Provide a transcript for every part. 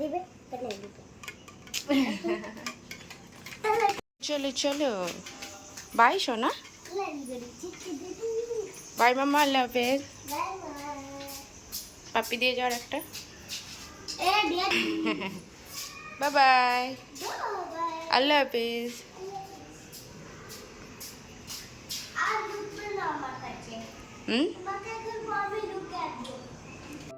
দিবে চলো চলো। বাই সোনা। বাই মামা আল্লাহ হাফেজ। পাপি দিয়ে যাওয়ার একটা। By bye. আল্লাহ হাফেজ। হুম আমাকে এখন আমি ঢুকে আসব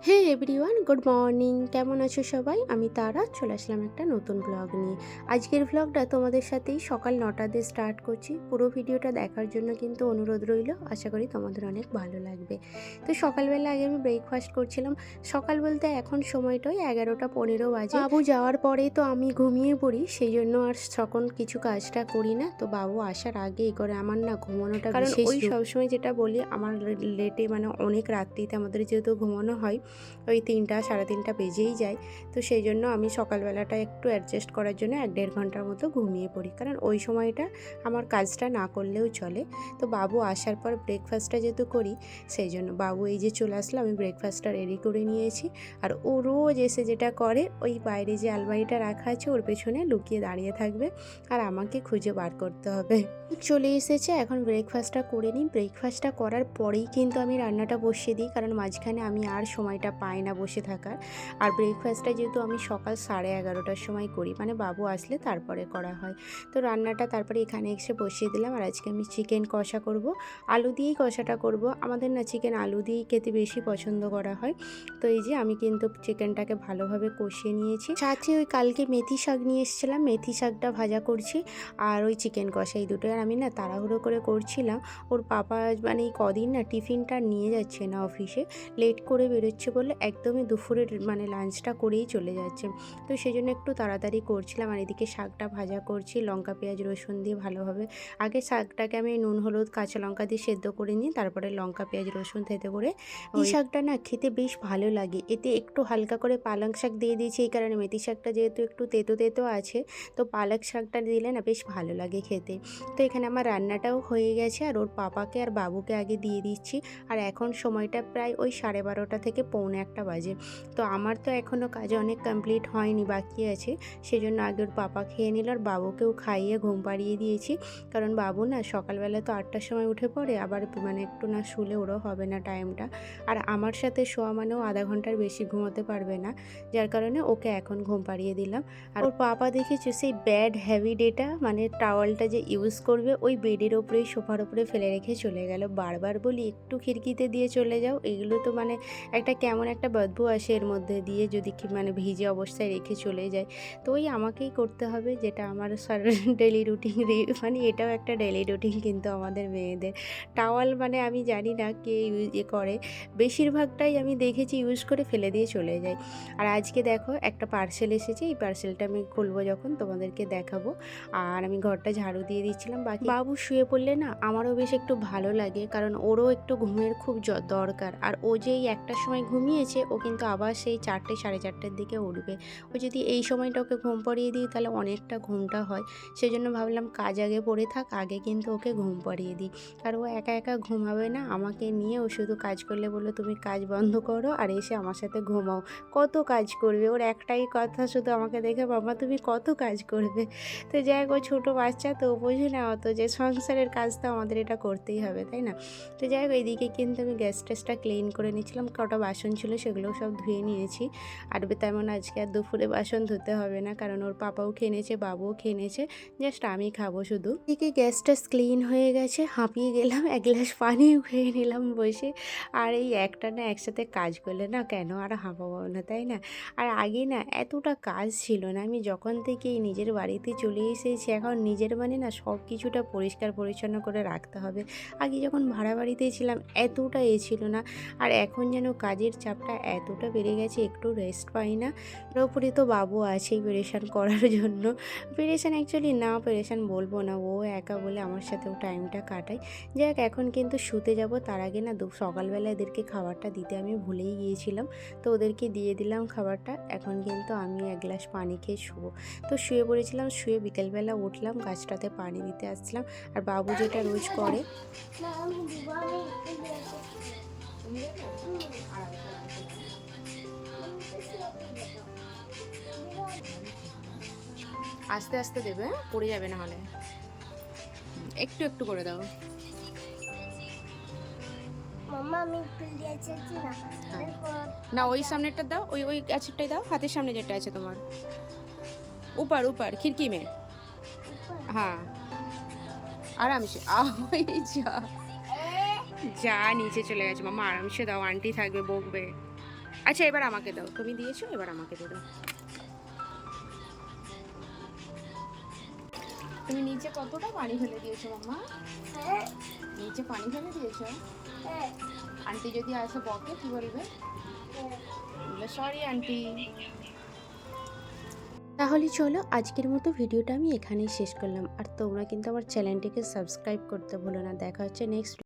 হে এভরিওয়ান গুড মর্নিং কেমন আছো সবাই? আমি তারা চলে আসলাম একটা নতুন ব্লগ নিয়ে। আজকের ব্লগটা তোমাদের সাথেই সকাল নটা দিয়ে স্টার্ট করছি। পুরো ভিডিওটা দেখার জন্য কিন্তু অনুরোধ রইল। আশা করি তোমাদের অনেক ভালো লাগবে। তো সকালবেলা আগে আমি ব্রেকফাস্ট করছিলাম। সকাল বলতে এখন সময়টা ওই এগারোটা পনেরো বাজে। বাবু যাওয়ার পরেই তো আমি ঘুমিয়ে পড়ি সেই জন্য আর তখন কিছু কাজটা করি না। তো বাবু আসার আগে আগেই করে আমার না ঘুমানোটা কারণ ওই সবসময় যেটা বলি আমার লেটে মানে অনেক রাত্রিতে আমাদের যেহেতু ঘুমানো হয় ওই তিনটা, সাড়ে তিনটা বেজেই যায়। তো সেই জন্য আমি সকালবেলাটা একটু অ্যাডজাস্ট করার জন্য এক দেড় ঘণ্টার মতো ঘুমিয়ে পড়ি। কারণ ওই সময়টা আমার কাজটা না করলেও চলে। তো বাবু আসার পর ব্রেকফাস্টটা যেহেতু করি, সেই জন্য বাবু এই যে চলে আসলো, আমি ব্রেকফাস্টটা রেডি করে নিয়েছি। আর ও রোজ এসে যেটা করে, ওই বাইরে যে আলমারিটা রাখা আছে, ওর পেছনে লুকিয়ে দাঁড়িয়ে থাকবে। আর আমাকে খুঁজে বার করতে হবে। চলে এসেছে, এখন ব্রেকফাস্টটা করে নিই। ব্রেকফাস্টটা করার পরেই কিন্তু আমি রান্নাটা বসিয়ে দিই। কারণ মাঝখানে আমি আর সময়টা পাই না বসে থাকার। আর ব্রেকফাস্টটা যেহেতু আমি সকাল সাড়ে এগারোটার সময় করি মানে বাবু আসলে তারপরে করা হয়। তো রান্নাটা তারপরে এখানে এসে বসিয়ে দিলাম। আর আজকে আমি চিকেন কষা করব। আলু দিয়েই কষাটা করব। আমাদের না চিকেন আলু দিয়েই খেতে বেশি পছন্দ করা হয়। তো এই যে আমি কিন্তু চিকেনটাকে ভালোভাবে কষিয়ে নিয়েছি। সাথে ওই কালকে মেথি শাক নিয়ে এসেছিলাম। মেথি শাকটা ভাজা করছি। আর ওই চিকেন কষা এই দুটো আর আমি না তাড়াহুড়ো করে করছিলাম। ওর পাপা মানে এই কদিন না টিফিনটা নিয়ে যাচ্ছে না অফিসে লেট করে বেরোচ্ছে বলে একদমই দুপুরের মানে লাঞ্চটা করেই চলে যাচ্ছে। তো সেই জন্য একটু তাড়াতাড়ি করছিলাম। আর এদিকে শাকটা ভাজা করছি লঙ্কা পেঁয়াজ রসুন দিয়ে ভালোভাবে। আগে শাকটাকে আমি নুন হলুদ কাঁচা লঙ্কা দিয়ে সেদ্ধ করে নিই তারপরে লঙ্কা পেঁয়াজ রসুন থেতে করে এই শাকটা না খেতে বেশ ভালো লাগে। এতে একটু হালকা করে পালং শাক দিয়ে দিয়েছি এই কারণে। মেথি শাকটা যেহেতু একটু তেতো তেতো আছে তো পালক শাকটা দিলে না বেশ ভালো লাগে খেতে। তো এখানে আমার রান্নাটাও হয়ে গেছে। আর ওর পাপাকে আর বাবুকে আগে দিয়ে দিচ্ছি। আর এখন সময়টা প্রায় ওই সাড়ে বারোটা থেকে পৌনে একটা বাজে। তো আমার তো এখনও কাজ অনেক কমপ্লিট হয়নি, বাকি আছে। সেই জন্য আগে ওর পাপা খেয়ে নিল, আর বাবুকেও খাইয়ে ঘুম পাড়িয়ে দিয়েছি। কারণ বাবু না সকালবেলা তো আটটার সময় উঠে পড়ে, আবার মানে একটু না শুলে ওরও হবে না টাইমটা আর আমার সাথে শোয়া মানেও আধা ঘণ্টার বেশি ঘুমোতে পারবে না। যার কারণে ওকে এখন ঘুম পাড়িয়ে দিলাম। আর ওর পাপা দেখেছ সেই ব্যাড হ্যাভি ডেটা মানে টাওয়ালটা যে ইউজ করবে, ওই বেডের ওপরেই, সোফার ওপরে ফেলে রেখে চলে গেল। বারবার বলি, একটু খিড়কিতে দিয়ে চলে যাও। এগুলো তো মানে একটা কেমন একটা বদবু আসে এর মধ্যে দিয়ে যদি কি মানে ভিজে অবস্থায় রেখে চলে যায়। তো ওই আমাকেই করতে হবে যেটা আমার ডেলি রুটিন মানে এটাও একটা ডেলি রুটিন কিন্তু আমাদের মেয়েদের। টাওয়াল মানে আমি জানি না কে ইয়ে করে। বেশিরভাগটাই আমি দেখেছি ইউজ করে ফেলে দিয়ে চলে যায়। আর আজকে দেখো একটা পার্সেল এসেছে, এই পার্সেলটা আমি খুলবো যখন তোমাদেরকে দেখাবো। আর আমি ঘরটা ঝাড়ু দিয়ে দিচ্ছিলাম, বাকি বাবু শুয়ে পড়লে না আমারও বেশ একটু ভালো লাগে, কারণ ওরও একটু ঘুমের খুব দরকার। আর ও যেই একটার সময় ঘুমিয়েছে, ও কিন্তু আবার সেই চারটে, সাড়ে চারটের দিকে উঠবে। ও যদি এই সময়টা ওকে ঘুম পাড়িয়ে দিই, তাহলে অনেকটা ঘুমটা হয়। সেই জন্য ভাবলাম কাজ আগে পড়ে থাক, আগে কিন্তু ওকে ঘুম পাড়িয়ে দিই। আর ও একা একা ঘুমাবে না, আমাকে নিয়ে ও শুধু কাজ করলে বলল, তুমি কাজ বন্ধ করো আর এসে আমার সাথে ঘুমাও। কত কাজ করবে? ওর একটাই কথা, শুধু আমাকে দেখে, বাবা, তুমি কত কাজ করবে? তো যাই হোক, ও ছোটো বাচ্চা, তো বোঝে না অত যে সংসারের কাজ তো আমাদের এটা করতেই হবে, তাই না? তো যাই হোক এইদিকে কিন্তু আমি গ্যাস ট্যাসটা ক্লিন করে নিচ্ছিলাম কটা বাসন ছিল সেগুলো সব ধুয়ে নিয়েছি। আর তেমন আজকে আর দুপুরে বাসন ধুতে হবে না, কারণ ওর পাপাও খেয়ে নিয়েছে বাবুও খেয়ে নিয়েছে জাস্ট আমি খাব শুধু। এদিকে গ্যাস ট্যাস ক্লিন হয়ে গেছে, হাঁপিয়ে গেলাম, এক গ্লাস পানিও খেয়ে নিলাম বসে। আর এই একটা না একসাথে কাজ করলে না কেন আর হাঁপাবো না, তাই না? আর আগে না এতটা কাজ ছিল না, আমি যখন থেকে নিজের বাড়িতে চলে এসেছি, এখন নিজের মানে না সব কিছুটা পরিষ্কার পরিচ্ছন্ন করে রাখতে হবে। আগে যখন ভাড়া বাড়িতে ছিলাম এতটা এ ছিল না, আর এখন যেন কাজের চাপটা এতটা বেড়ে গেছে, একটু রেস্ট পাই না। উপরে তো বাবু আছেই পেরেশান করার জন্য। পেরেশান অ্যাকচুয়ালি না পেরেশান বলব না, ও একা বলে আমার সাথেও টাইমটা কাটাই যাক, এখন কিন্তু শুতে যাব, তার আগে না দু সকালবেলা এদেরকে খাবারটা দিতে আমি ভুলেই গিয়েছিলাম। তো ওদেরকে দিয়ে দিলাম খাবারটা, এখন কিন্তু আমি এক গ্লাস পানি খেয়ে শুবো। তো শুয়ে পড়েছিলাম, শুয়ে বিকেলবেলা উঠলাম, গাছটাতে পানি দিতে আসছিলাম। আর বাবু যেটা রোজ করে আস্তে আস্তে দেবে হ্যাঁ? পড়ে যাবে না হলে। একটু একটু করে দাও। না। হ্যাঁ। না ওই সামনেরটা দাও ওই ওই গাছেরটাই দাও হাতের সামনে যেটা আছে তোমার। উপার উপার খিড়কি মে। হ্যাঁ। আরামসে। আই যা। যা নিচে চলে গেছে মামা আরামসে দাও আন্টি থাকবে বকবে। আচ্ছা এবার আমাকে দাও। তুমি দিয়েছ এবার আমাকে দিয়ে দাও। তুমি নিচে কতটা পানি ফেলে দিয়েছ মাম্মা হ্যাঁ। নিচে পানি ফেলে দিয়েছ? হ্যাঁ। আন্টি যদি আসে বকে কি বলবে? Sorry aunty. তাহলে চলো আজকের মতো ভিডিওটা আমি এখানেই শেষ করলাম। আর তোমরা কিন্তু আমার চ্যানেলটিকে সাবস্ক্রাইব করতে ভুলো না। দেখা হচ্ছে নেক্সট